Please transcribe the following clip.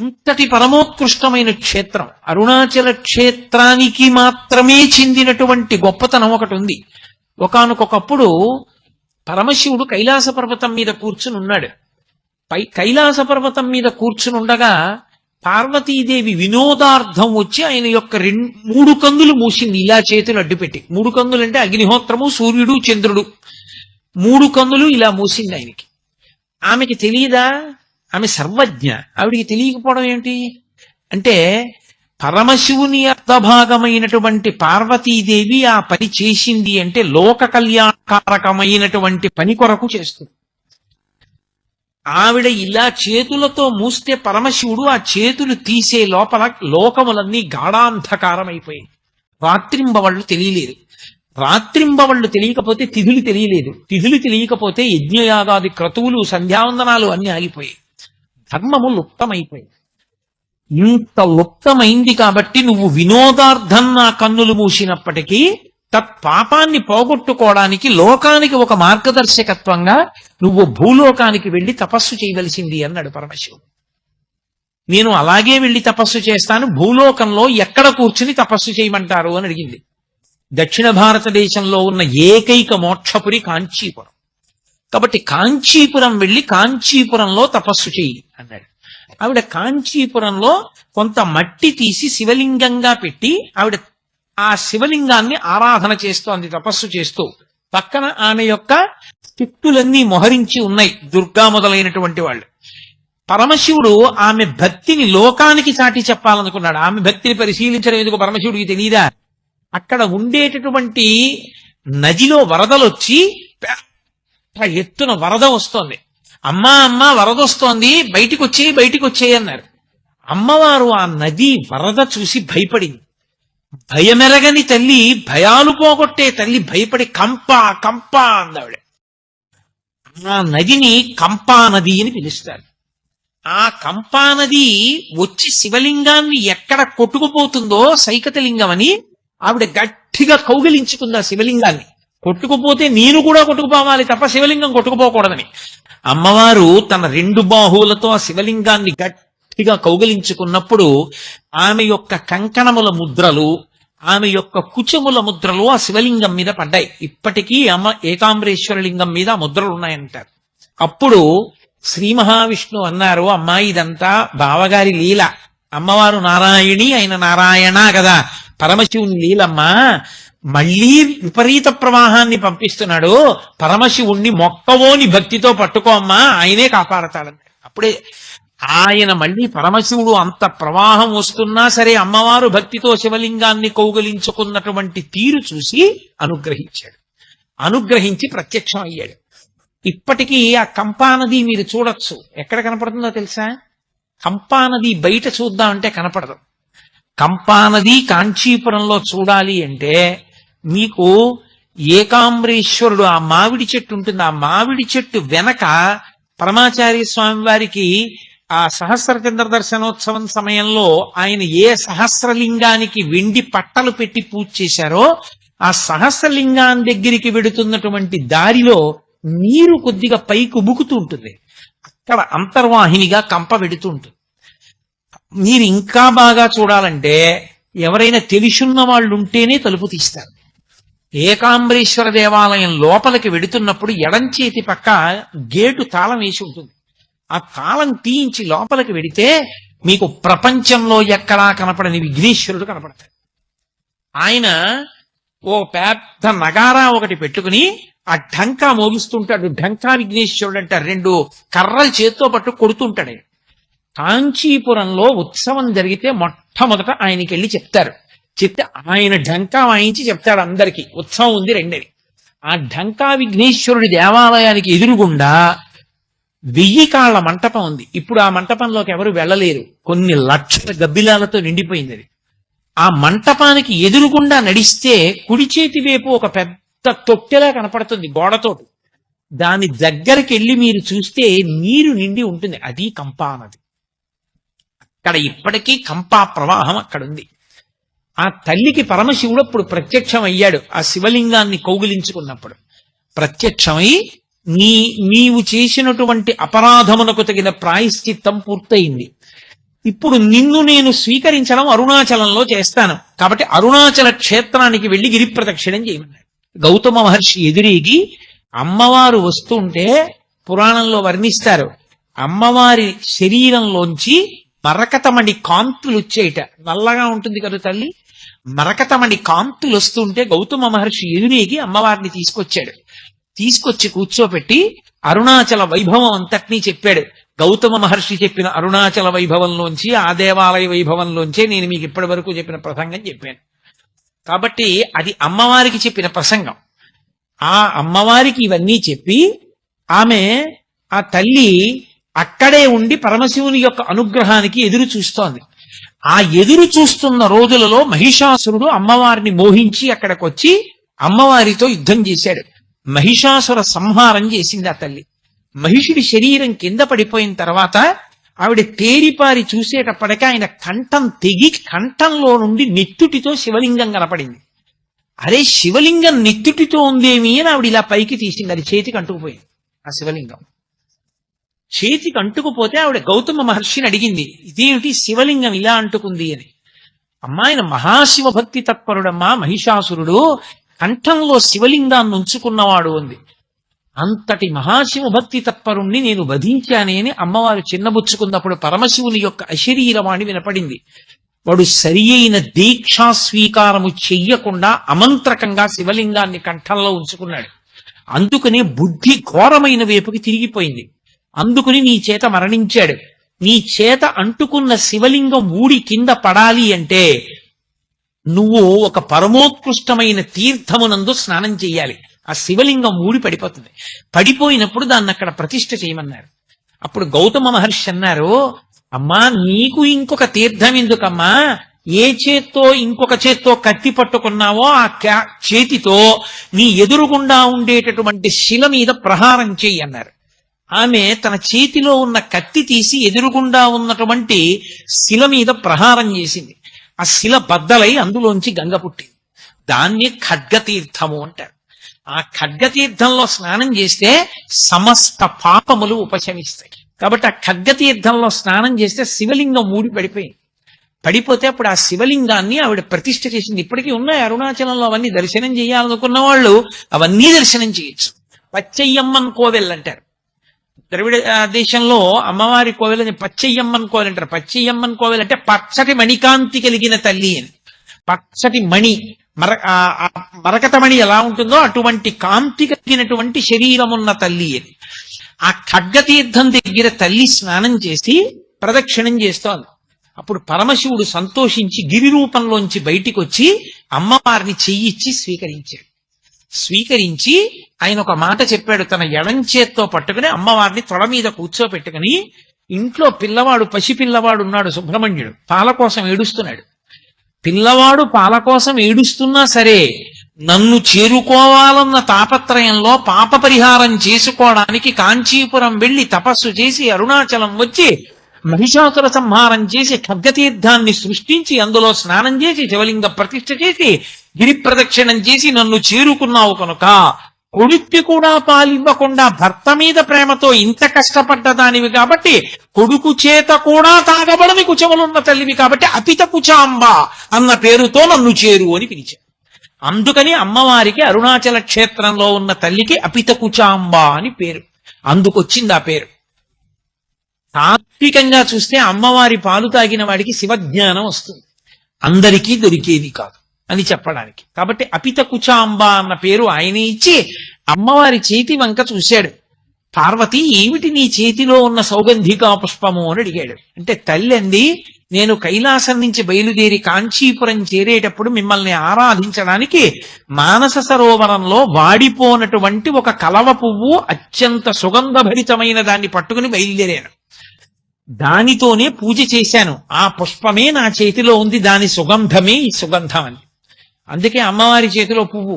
అంతటి పరమోత్కృష్టమైన క్షేత్రం. అరుణాచల క్షేత్రానికి మాత్రమే చెందినటువంటి గొప్పతనం ఒకటి ఉంది. ఒకనకొకప్పుడు పరమశివుడు కైలాస పర్వతం మీద కూర్చుని ఉన్నాడు పై కైలాస పర్వతం మీద కూర్చుని ఉండగా పార్వతీదేవి వినోదార్థం వచ్చి ఆయన యొక్క రెండు మూడు కందులు మూసింది. ఇలా చేతులు అడ్డుపెట్టి మూడు కందులు అంటే అగ్నిహోత్రము సూర్యుడు చంద్రుడు. మూడు కందులు ఇలా మూసింది ఆయనకి. ఆమెకి తెలియదా ఆమె సర్వజ్ఞ. ఆవిడికి తెలియకపోవడం ఏంటి? అంటే పరమశివుని అర్థభాగమైనటువంటి పార్వతీదేవి ఆ పని చేసింది అంటే లోక కళ్యాణకారకమైనటువంటి పని కొరకు చేస్తుంది. ఆవిడ ఇలా చేతులతో మూస్తే పరమశివుడు ఆ చేతులు తీసే లోపల లోకములన్నీ గాఢాంధకారమైపోయింది రాత్రింబవళ్ళు తెలియలేదు. రాత్రింబవళ్ళు తెలియకపోతే తిథులు తెలియలేదు. తిథులు తెలియకపోతే యజ్ఞయాగాది క్రతువులు సంధ్యావందనాలు అన్ని ఆగిపోయాయి. ధర్మము లుప్తమైపోయింది. ఇంత లుప్తమైంది కాబట్టి నువ్వు వినోదార్థం నా కన్నులు మూసినప్పటికీ తత్పాపాన్ని పోగొట్టుకోవడానికి లోకానికి ఒక మార్గదర్శకత్వంగా నువ్వు భూలోకానికి వెళ్ళి తపస్సు చేయవలసింది అన్నాడు పరమశివుడు. నేను అలాగే వెళ్ళి తపస్సు చేస్తాను భూలోకంలో ఎక్కడ కూర్చుని తపస్సు చేయమంటారు అని అడిగింది. దక్షిణ భారతదేశంలో ఉన్న ఏకైక మోక్షపురి కాంచీపురం. కాబట్టి కాంచీపురం వెళ్ళి కాంచీపురంలో తపస్సు చెయ్యి అన్నాడు. ఆవిడ కాంచీపురంలో కొంత మట్టి తీసి శివలింగంగా పెట్టి ఆవిడ ఆ శివలింగాన్ని ఆరాధన చేస్తోంది తపస్సు చేస్తూ పక్కన ఆమె యొక్క చిట్టులన్నీ మొహరించి ఉన్నాయి దుర్గా మొదలైనటువంటి వాళ్ళు. పరమశివుడు ఆమె భక్తిని లోకానికి చాటి చెప్పాలనుకున్నాడు. ఆమె భక్తిని పరిశీలించడం ఎందుకు పరమశివుడికి తెలియదా అక్కడ ఉండేటటువంటి నదిలో వరదలొచ్చి పెద్ద ఎత్తున వరద వస్తోంది. అమ్మా అమ్మా వరద వస్తోంది బయటికి వచ్చేయి బయటికి వచ్చేయి అన్నారు. అమ్మవారు ఆ నది వరద చూసి భయపడింది. భయమెరగని తల్లి భయాలు పోగొట్టే తల్లి భయపడి కంప కంప అందావిడ. ఆ నదిని కంపా నది అని పిలుస్తారు. ఆ కంపా నది వచ్చి శివలింగాన్ని ఎక్కడ కొట్టుకుపోతుందో సైకతలింగం అని ఆవిడ గట్టిగా కౌగిలించుకుంది ఆ శివలింగాన్ని. కొట్టుకుపోతే నేను కూడా కొట్టుకుపోవాలి తప్ప శివలింగం కొట్టుకుపోకూడదని. అమ్మవారు తన రెండు బాహువులతో ఆ శివలింగాన్ని గట్టిగా కౌగిలించుకున్నప్పుడు ఆమె యొక్క కంకణముల ముద్రలు ఆమె యొక్క కుచముల ముద్రలు ఆ శివలింగం మీద పడ్డాయి. ఇప్పటికీ అమ్మ ఏకాంబరేశ్వరలింగం మీద ముద్రలు ఉన్నాయంటారు. అప్పుడు శ్రీ మహావిష్ణువు అన్నారు అమ్మా ఇదంతా బావగారి లీల. అమ్మవారు నారాయణి ఆయన నారాయణ కదా. పరమశివుని లీలమ్మా. మళ్ళీ విపరీత ప్రవాహాన్ని పంపిస్తున్నాడు. పరమశివుణ్ణి మొక్కవోని భక్తితో పట్టుకో అమ్మా ఆయనే కాపాడతాడన్నాడు. అప్పుడే ఆయన మళ్ళీ పరమశివుడు అంత ప్రవాహం వస్తున్నా సరే అమ్మవారు భక్తితో శివలింగాన్ని కౌగలించుకున్నటువంటి తీరు చూసి అనుగ్రహించాడు. అనుగ్రహించి ప్రత్యక్షం అయ్యాడు. ఇప్పటికీ ఆ కంపానది మీరు చూడొచ్చు. ఎక్కడ కనపడుతుందో తెలుసా? కంపానది బయట చూద్దామంటే కనపడదు. కంపానది కాంచీపురంలో చూడాలి అంటే మీకు ఏకాంబరేశ్వరుడు ఆ మామిడి చెట్టు ఉంటుంది. ఆ మామిడి చెట్టు వెనక పరమాచార్య స్వామి వారికి ఆ సహస్రచంద్ర దర్శనోత్సవం సమయంలో ఆయన ఏ సహస్రలింగానికి వెండి పట్టలు పెట్టి పూజ చేశారో ఆ సహస్రలింగాన్ని దగ్గరికి వెడుతున్నటువంటి దారిలో నీరు కొద్దిగా పైకి ఉబుకుతూ ఉంటుంది. అక్కడ అంతర్వాహినిగా కంప వెడుతూ ఉంటుంది. మీరు ఇంకా బాగా చూడాలంటే ఎవరైనా తెలుసున్న వాళ్ళు ఉంటేనే తలుపు తీస్తారు. ఏకాంబరేశ్వర దేవాలయం లోపలికి వెడుతున్నప్పుడు ఎడంచేతి పక్క గేటు తాళం వేసి ఉంటుంది. ఆ తాళం తీయించి లోపలికి వెడితే మీకు ప్రపంచంలో ఎక్కడా కనపడని విఘ్నేశ్వరుడు కనపడతాడు. ఆయన ఓ పెద్ద నగారా ఒకటి పెట్టుకుని ఆ ఢంకా మోగిస్తుంటాడు ఢంకా విఘ్నేశ్వరుడు అంటారు. రెండు కర్రలు చేత్తో పట్టు కొడుతుంటాడు కాంచీపురంలో ఉత్సవం జరిగితే మొట్టమొదట ఆయనకి వెళ్ళి చెప్తారు. చెప్తే ఆయన ఢంకా వాయించి చెప్తాడు అందరికి. ఉత్సవం ఉంది రెండని ఆ ఢంకా విఘ్నేశ్వరుడి దేవాలయానికి ఎదురుగుండా వెయ్యి కాళ్ళ మంటపం ఉంది. ఇప్పుడు ఆ మంటపంలోకి ఎవరు వెళ్ళలేరు. కొన్ని లక్షల గబ్బిలాలతో నిండిపోయింది అది. ఆ మంటపానికి ఎదురుగుండా నడిస్తే కుడి చేతి వైపు ఒక పెద్ద తొట్టెలా కనపడుతుంది గోడతోటి. దాని దగ్గరికి వెళ్ళి మీరు చూస్తే నీరు నిండి ఉంటుంది. అది కంపా అన్నది అక్కడ ఇప్పటికీ కంపా ప్రవాహం అక్కడ ఉంది ఆ తల్లికి పరమశివుడు అప్పుడు ప్రత్యక్షం అయ్యాడు ఆ శివలింగాన్ని కౌగిలించుకున్నప్పుడు. ప్రత్యక్షమై నీ నీవు చేసినటువంటి అపరాధమునకు తగిన ప్రాయశ్చిత్తం పూర్తయింది. ఇప్పుడు నిన్ను నేను స్వీకరించడం అరుణాచలంలో చేస్తాను. కాబట్టి అరుణాచల క్షేత్రానికి వెళ్ళి గిరి ప్రదక్షిణం చేయమన్నాడు. గౌతమ మహర్షి ఎదురీగి అమ్మవారు వస్తుంటే పురాణంలో వర్ణిస్తారు. అమ్మవారి శరీరంలోంచి మరకతమణి కాంతులు వచ్చేయట. నల్లగా ఉంటుంది కదా తల్లి? మరకతమణి కాంతులు వస్తుంటే గౌతమ మహర్షి ఎదురేగి అమ్మవారిని తీసుకొచ్చాడు. తీసుకొచ్చి కూర్చోపెట్టి అరుణాచల వైభవం అంతటినీ చెప్పాడు. గౌతమ మహర్షి చెప్పిన అరుణాచల వైభవంలోంచి ఆ దేవాలయ వైభవంలోంచే నేను మీకు ఇప్పటి వరకు చెప్పిన ప్రసంగం చెప్పాను. కాబట్టి అది అమ్మవారికి చెప్పిన ప్రసంగం. ఆ అమ్మవారికి ఇవన్నీ చెప్పి ఆమె ఆ తల్లి అక్కడే ఉండి పరమశివుని యొక్క అనుగ్రహానికి ఎదురు చూస్తోంది. ఆ ఎదురు చూస్తున్న రోజులలో మహిషాసురుడు అమ్మవారిని మోహించి అక్కడికి వచ్చి అమ్మవారితో యుద్ధం చేశాడు. మహిషాసుర సంహారం చేసింది ఆ తల్లి. మహిషుడి శరీరం కింద పడిపోయిన తర్వాత ఆవిడ తేరిపారి చూసేటప్పటికీ ఆయన కంఠం తెగి కంఠంలో నుండి నెత్తుటితో శివలింగం కనపడింది. అరే శివలింగం నెత్తుటితో ఉందేమి అని ఆవిడ ఇలా పైకి తీసింది. అది చేతికి అంటుకుపోయింది. ఆ శివలింగం. చేతికి అంటుకుపోతే ఆవిడ గౌతమ మహర్షిని అడిగింది ఇదేమిటి శివలింగం ఇలా అంటుకుంది అని? అమ్మాయిన మహాశివ భక్తి తత్పరుడమ్మా మహిషాసురుడు కంఠంలో శివలింగాన్ని ఉంచుకున్నవాడు ఉంది అంతటి మహాశివ భక్తి తత్పరుణ్ణి నేను వధించానే అని అమ్మవారు చిన్నబుచ్చుకున్నప్పుడు పరమశివుని యొక్క అశరీరవాణి వినపడింది. వాడు సరి అయిన దీక్షా స్వీకారము చెయ్యకుండా అమంత్రకంగా శివలింగాన్ని కంఠంలో ఉంచుకున్నాడు. అందుకనే బుద్ధి ఘోరమైన వైపుకి తిరిగిపోయింది. అందుకుని నీ చేత మరణించాడు. నీ చేత అంటుకున్న శివలింగం ఊడి కింద పడాలి అంటే నువ్వు ఒక పరమోత్కృష్టమైన తీర్థమునందు స్నానం చేయాలి ఆ శివలింగం ఊడి పడిపోతుంది. పడిపోయినప్పుడు దాన్ని అక్కడ ప్రతిష్ఠ చేయమన్నారు. అప్పుడు గౌతమ మహర్షి అన్నారు అమ్మా నీకు ఇంకొక తీర్థం ఎందుకమ్మా? ఏ చేత్తో ఇంకొక చేత్తో కత్తి పట్టుకున్నావో ఆ చేతితో నీ ఎదురుగుండా ఉండేటటువంటి శిల మీద ప్రహారం చెయ్యి అన్నారు. ఆమె తన చేతిలో ఉన్న కత్తి తీసి ఎదురుగుండా ఉన్నటువంటి శిల మీద ప్రహారం చేసింది. ఆ శిల బద్దలై అందులోంచి గంగ పుట్టింది. దాన్ని ఖడ్గతీర్థము అంటారు. ఆ ఖడ్గతీర్థంలో స్నానం చేస్తే సమస్త పాపములు ఉపశమిస్తాయి. కాబట్టి ఆ ఖడ్గతీర్థంలో స్నానం చేస్తే శివలింగం మూడి పడిపోయింది. పడిపోతే అప్పుడు ఆ శివలింగాన్ని ఆవిడ ప్రతిష్ఠ చేసింది. ఇప్పటికీ ఉన్నాయి. అరుణాచలంలో అవన్నీ దర్శనం చేయాలనుకున్న వాళ్ళు అవన్నీ దర్శనం చేయొచ్చు. పచ్చయ్యమ్మన్ కోవెల్ అంటారు. ద్రవిడ దేశంలో అమ్మవారి కోవెలని అని పచ్చయ్యమ్మన్ కోవెల్ అంటారు. పచ్చయ్యమ్మన్ కోవెల్ అంటే పచ్చటి మణికాంతి కలిగిన తల్లి అని. పచ్చటి మణి మర మరకతమణి ఎలా ఉంటుందో అటువంటి కాంతి కలిగినటువంటి శరీరం ఉన్న తల్లి అని. ఆ ఖడ్గతీర్థం దగ్గర తల్లి స్నానం చేసి ప్రదక్షిణం చేస్తోంది. అప్పుడు పరమశివుడు సంతోషించి గిరి రూపంలోంచి బయటికి వచ్చి అమ్మవారిని చెయ్యిచ్చి స్వీకరించాడు. స్వీకరించి ఆయన ఒక మాట చెప్పాడు. తన ఎడంచేత్తో పట్టుకుని అమ్మవారిని తొడ మీద కూర్చోపెట్టుకుని ఇంట్లో పిల్లవాడు పసి పిల్లవాడు ఉన్నాడు సుబ్రహ్మణ్యుడు. పాల కోసం ఏడుస్తున్నాడు. పిల్లవాడు పాల కోసం ఏడుస్తున్నా సరే నన్ను చేరుకోవాలన్న తాపత్రయంలో పాప పరిహారం చేసుకోవడానికి కాంచీపురం వెళ్ళి తపస్సు చేసి అరుణాచలం వచ్చి మహిషాసుర సంహారం చేసి ఖడ్గతీర్థాన్ని సృష్టించి అందులో స్నానం చేసి శివలింగ ప్రతిష్ఠ చేసి గిరి ప్రదక్షిణం చేసి నన్ను చేరుకున్నావు కనుక కొడుక్కి కూడా పాలివ్వకుండా భర్త మీద ప్రేమతో ఇంత కష్టపడ్డదానివి కాబట్టి కొడుకు చేత కూడా తాగబడని కుచములున్న తల్లివి కాబట్టి అపిత కుచాంబ అన్న పేరుతో నన్ను చేరు అని పిలిచారు. అందుకని అమ్మవారికి అరుణాచల క్షేత్రంలో ఉన్న తల్లికి అపిత కుచాంబ అని పేరు. అందుకొచ్చింది ఆ పేరు. తాత్వికంగా చూస్తే అమ్మవారి పాలు తాగిన వాడికి శివజ్ఞానం వస్తుంది. అందరికీ దొరికేది కాదు. అని చెప్పడానికి. కాబట్టి అపిత కుచాంబ అన్న పేరు ఆయన ఇచ్చి అమ్మవారి చేతి వంక చూశాడు. పార్వతి ఏమిటి నీ చేతిలో ఉన్న సౌగంధికా పుష్పము అని అడిగాడు. అంటే తల్లి అంది నేను కైలాసం నుంచి బయలుదేరి కాంచీపురం చేరేటప్పుడు మిమ్మల్ని ఆరాధించడానికి మానస సరోవరంలో వాడిపోనటువంటి ఒక కలవ పువ్వు అత్యంత సుగంధభరితమైన దాన్ని పట్టుకుని బయలుదేరాను. దానితోనే పూజ చేశాను. ఆ పుష్పమే నా చేతిలో ఉంది దాని సుగంధమే ఈ సుగంధం అని. అందుకే అమ్మవారి చేతిలో పువ్వు.